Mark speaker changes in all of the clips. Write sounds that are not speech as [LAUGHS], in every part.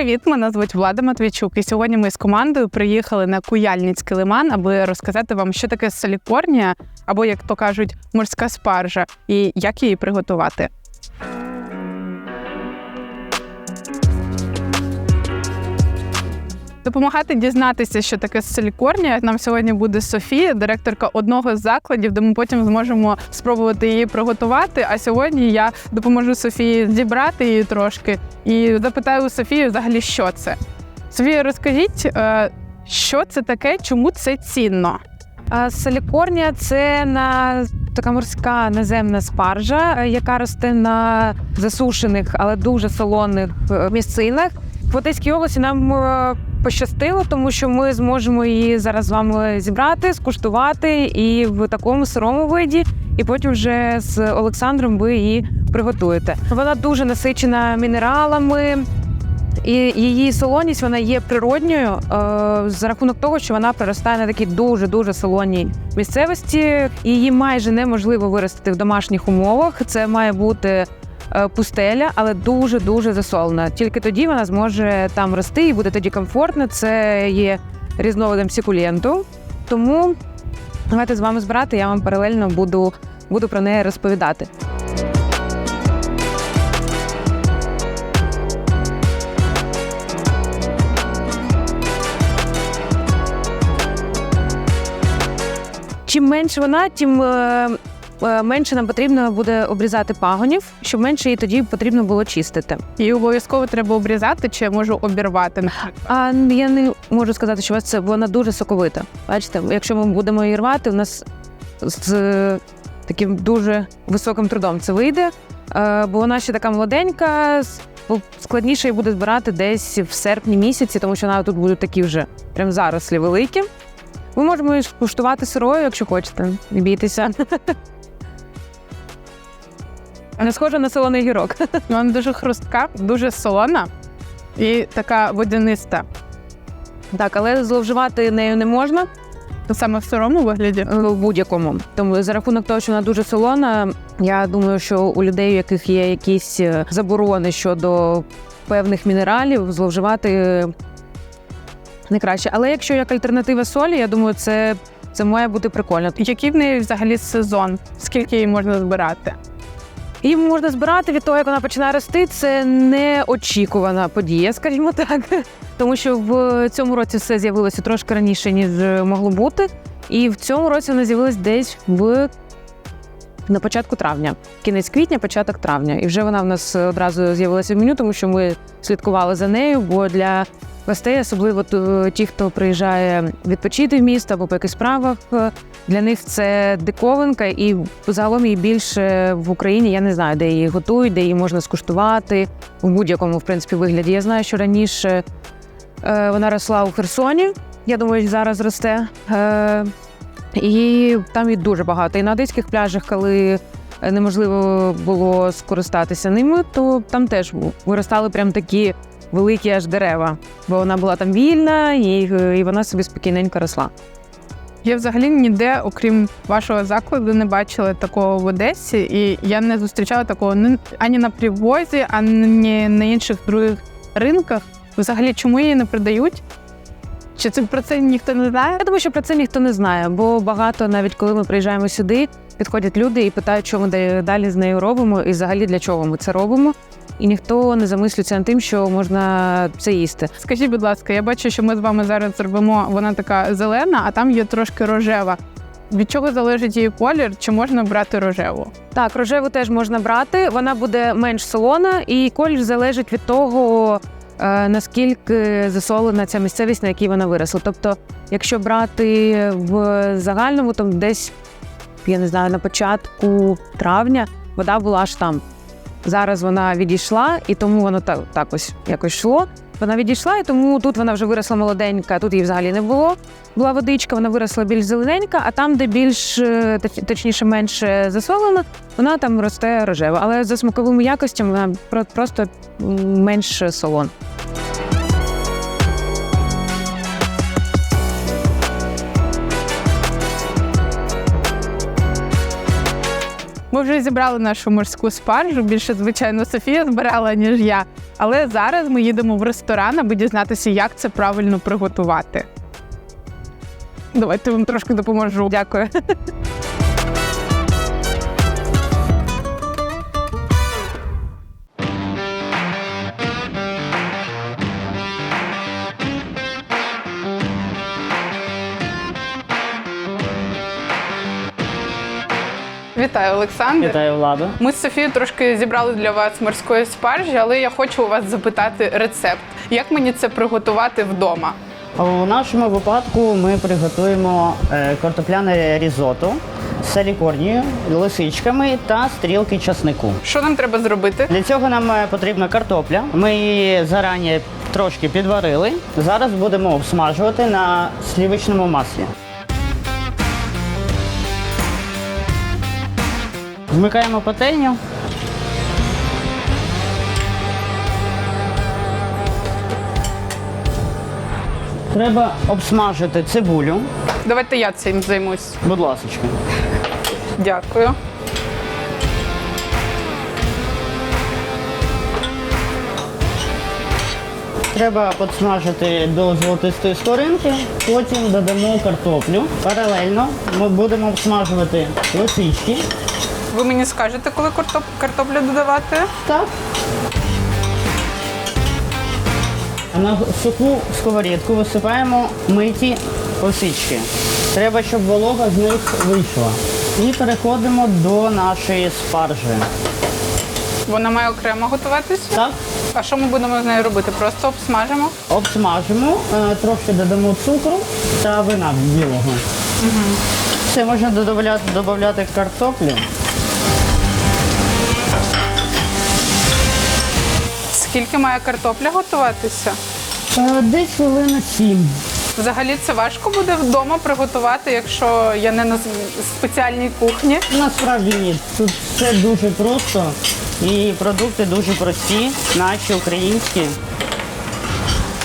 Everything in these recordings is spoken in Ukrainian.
Speaker 1: Привіт, мене звуть Влада Матвійчук. І сьогодні ми з командою приїхали на Куяльницький лиман, аби розказати вам, що таке салікорнія, або як то кажуть, морська спаржа, і як її приготувати. Допомагати дізнатися, що таке салікорнія, нам сьогодні буде Софія, директорка одного з закладів, де ми потім зможемо спробувати її приготувати. А сьогодні я допоможу Софії зібрати її трошки і запитаю у Софії взагалі, що це. Софія, розкажіть, е, що це таке, чому це цінно?
Speaker 2: А Салікорнія це на така морська наземна спаржа, яка росте на засушених, але дуже солоних е, місцинах. В Одеській області нам е, пощастило, тому що ми зможемо її зараз з вами зібрати, скуштувати і в такому сирому виді. І потім вже з Олександром ви її приготуєте. Вона дуже насичена мінералами. І її солоність вона є природньою е, за рахунок того, що вона проростає на такій дуже дуже солоній місцевості. Її майже неможливо виростити в домашніх умовах. Це має бути пустеля, але дуже дуже засолена. Тільки тоді вона зможе там рости і буде тоді комфортно. Це є різновидом сікуленту. Тому давайте з вами збирати. Я вам паралельно буду, буду про неї розповідати. Чим менше вона, тим е, е, менше нам потрібно буде обрізати пагонів, щоб менше її тоді потрібно було чистити.
Speaker 1: Її обов'язково треба обрізати, чи я можу обірвати.
Speaker 2: А я не можу сказати, що у вас це вона дуже соковита. Бачите, якщо ми будемо її рвати, у нас з е, таким дуже високим трудом це вийде, е, бо вона ще така молоденька. Складніше її буде збирати десь в серпні місяці, тому що вона тут будуть такі вже прям зарослі великі. Ми можемо її куштувати сирою, якщо хочете. Не бійтеся. [LAUGHS] Не схоже на солоний гірок. [LAUGHS]
Speaker 1: Вона дуже хрустка, дуже солона і така водяниста.
Speaker 2: Так, але зловживати нею не можна.
Speaker 1: То саме в сирому вигляді.
Speaker 2: Е, в будь-якому. Тому за рахунок того, що вона дуже солона, я думаю, що у людей, у яких є якісь е, заборони щодо певних мінералів, зловживати е, не краще. Але якщо як альтернатива солі, я думаю, це, це має бути прикольно.
Speaker 1: Який в неї взагалі сезон? Скільки її можна збирати?
Speaker 2: Її можна збирати від того, як вона починає рости. Це неочікувана подія, скажімо так. Тому що в цьому році все з'явилося трошки раніше, ніж могло бути. І в цьому році вона з'явилась десь в на початку травня, кінець квітня, початок травня. І вже вона в нас одразу з'явилася в меню, тому що ми слідкували за нею. Бо для гостей, особливо ті, хто приїжджає відпочити в місто або по якихось справах, е, для них це диковинка, і загалом її більше в Україні. Я не знаю, де її готують, де її можна скуштувати в будь-якому в принципі вигляді. Я знаю, що раніше е, вона росла у Херсоні. Я думаю, зараз росте. І там її дуже багато. І на одеських пляжах, коли е, неможливо було скористатися ними, то там теж виростали прям такі великі аж дерева, бо вона була там вільна, і, е, і вона собі спокійненько росла.
Speaker 1: Я взагалі ніде, окрім вашого закладу, не бачила такого в Одесі, і я не зустрічала такого ні- ані на привозі, ані на інших других ринках. Взагалі, чому її не продають? Чи це про це ніхто не знає?
Speaker 2: Я думаю, що про це ніхто не знає, бо багато, навіть коли ми приїжджаємо сюди, підходять люди і питають, що ми далі з нею робимо, і взагалі для чого ми це робимо. І ніхто не замислюється над тим, що можна це їсти.
Speaker 1: Скажіть, будь ласка, я бачу, що ми з вами зараз зробимо, вона така зелена, а там є трошки рожева. Від чого залежить її колір? Чи можна брати рожеву?
Speaker 2: Так, рожеву теж можна брати, вона буде менш солона, і колір залежить від того, наскільки засолена ця місцевість, на якій вона виросла. Тобто, якщо брати в загальному, то десь, я не знаю, на початку травня вода була аж там. Зараз вона відійшла, і тому воно так, так ось якось йшло. Вона відійшла, і тому тут вона вже виросла молоденька, тут її взагалі не було. Була водичка, вона виросла більш зелененька, а там, де більш е, точніше менше засолена, вона там росте рожева. Але за смаковими якостями вона про- просто менш солон.
Speaker 1: Ми вже зібрали нашу морську спаржу. Більше, звичайно, Софія збирала, ніж я. Але зараз ми їдемо в ресторан, аби дізнатися, як це правильно приготувати. Давайте вам трошки допоможу.
Speaker 2: Дякую.
Speaker 1: Вітаю, Олександр.
Speaker 3: Вітаю владу.
Speaker 1: Ми з Софією трошки зібрали для вас морської спаржі, але я хочу у вас запитати рецепт. Як мені це приготувати вдома?
Speaker 3: У нашому випадку ми приготуємо е, картопляне різото з салікорнією, лисичками та стрілки часнику.
Speaker 1: Що нам треба зробити?
Speaker 3: Для цього нам е, потрібна картопля. Ми її зарані трошки підварили. Зараз будемо обсмажувати на слівичному маслі. Вмикаємо пательню. Треба обсмажити цибулю.
Speaker 1: Давайте я цим займусь.
Speaker 3: Будь ласка.
Speaker 1: Дякую.
Speaker 3: Треба підсмажити до золотистої скоринки, потім додамо картоплю. Паралельно ми будемо обсмажувати лисички.
Speaker 1: Ви мені скажете, коли картоп... картоплю додавати?
Speaker 3: Так. На суху сковорідку висипаємо миті лисички. Треба, щоб волога з них вийшла. І переходимо до нашої спаржі.
Speaker 1: Вона має окремо готуватись.
Speaker 3: Так,
Speaker 1: А що ми будемо з нею робити? Просто обсмажимо.
Speaker 3: обсмажимо, е, трошки додамо цукру та вина білого. Все можна додавати, додавати картоплю.
Speaker 1: Скільки має картопля готуватися?
Speaker 3: Е, Десь хвилина сім.
Speaker 1: Взагалі це важко буде вдома приготувати, якщо я не на спеціальній кухні.
Speaker 3: Насправді ні. Тут все дуже просто і продукти дуже прості, наші українські.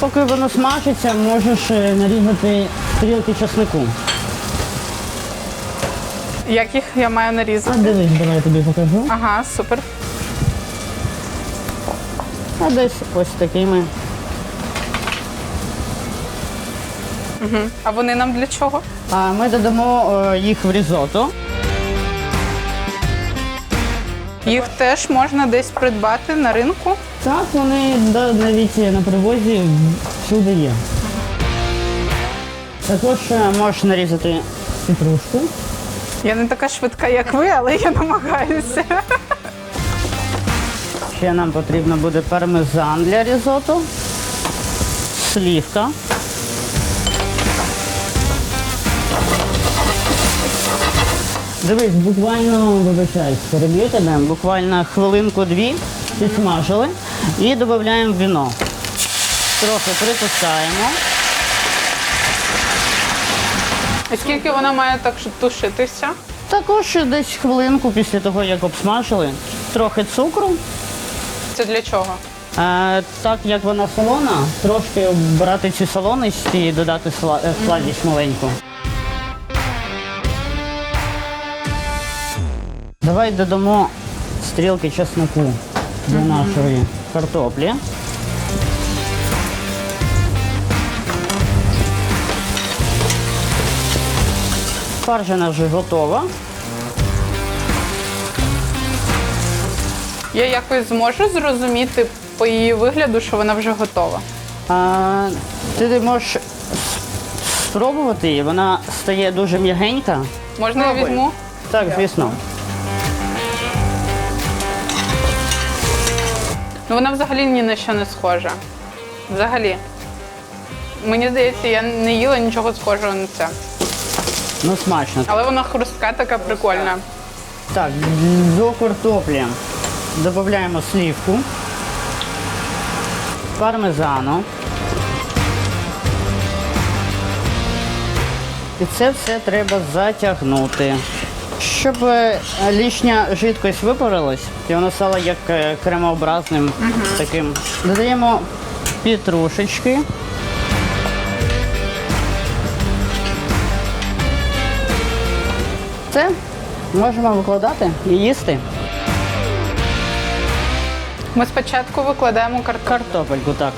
Speaker 3: Поки воно смажиться, можеш е, нарізати стрілки часнику.
Speaker 1: Як їх я маю
Speaker 3: А
Speaker 1: нарізати?
Speaker 3: дивись, давай я тобі покажу.
Speaker 1: Ага, супер.
Speaker 3: А десь ось такими.
Speaker 1: А вони нам для чого?
Speaker 3: А ми додамо е, їх в різото.
Speaker 1: Їх теж можна десь придбати на ринку.
Speaker 3: Так, вони да, навіть на привозі всюди є. Також е, можеш нарізати петрушку.
Speaker 1: Я не така швидка, як ви, але я намагаюся.
Speaker 3: Ще нам потрібно буде пармезан для різоту, слівка. Дивись, буквально вибачаюсь, переб'ю тебе, буквально хвилинку-дві підсмажили і додаємо віно. Трохи припускаємо.
Speaker 1: І скільки вона має так що тушитися?
Speaker 3: Також десь хвилинку після того, як обсмажили, трохи цукру.
Speaker 1: Це для чого?
Speaker 3: Е, так як вона солона, трошки брати цю солоність і додати сла- е, сладість маленьку. Давай додамо стрілки чесноку до нашої картоплі. Фаржина вже готова.
Speaker 1: Я якось зможу зрозуміти по її вигляду, що вона вже готова.
Speaker 3: А, ти можеш спробувати її, вона стає дуже м'ягенька.
Speaker 1: Можна я
Speaker 3: Пробуй.
Speaker 1: візьму?
Speaker 3: Так, звісно.
Speaker 1: Ну вона взагалі ні на що не схожа. Взагалі. Мені здається, я не їла нічого схожого на це.
Speaker 3: Ну, смачно.
Speaker 1: Але вона хрустка така прикольна.
Speaker 3: Так, до картоплі додаємо слівку, пармезану. І це все треба затягнути. Щоб е, лишня жидкость випарилась, і воно стало як е, кремообразним таким. Додаємо петрушечки. Це можемо викладати і їсти.
Speaker 1: Ми спочатку викладаємо картоплю.
Speaker 3: Картопельку, так.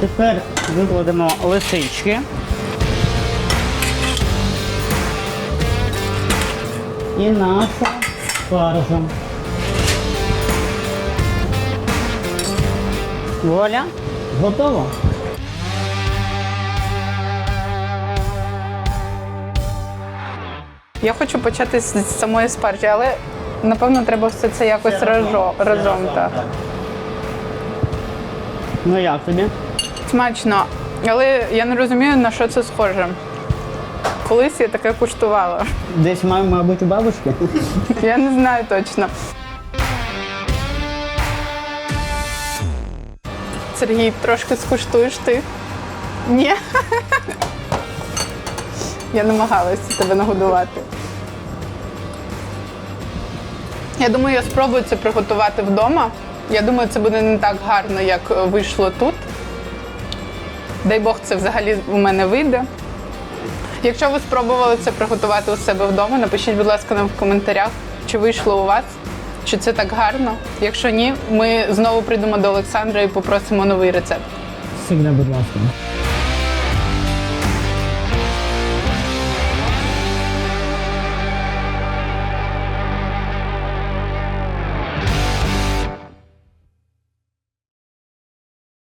Speaker 3: Тепер викладемо лисички. І нашу фаршу. Вуаля, готово.
Speaker 1: Я хочу почати з самої спаржі, але напевно треба все це якось разом. разом так.
Speaker 3: Ну як тобі?
Speaker 1: Смачно. Але я не розумію, на що це схоже. Колись я таке куштувала.
Speaker 3: Десь маю, мабуть, у бабушки.
Speaker 1: Я не знаю точно. Сергій, трошки скуштуєш ти? Ні. [LAUGHS] Я намагалася тебе нагодувати. Я думаю, я спробую це приготувати вдома. Я думаю, це буде не так гарно, як е, вийшло тут. Дай Бог, це взагалі у мене вийде. Якщо ви спробували це приготувати у себе вдома, напишіть, будь ласка, нам в коментарях, чи вийшло у вас, чи це так гарно. Якщо ні, ми знову прийдемо до Олександра і попросимо новий рецепт.
Speaker 3: Всегда, будь ласка.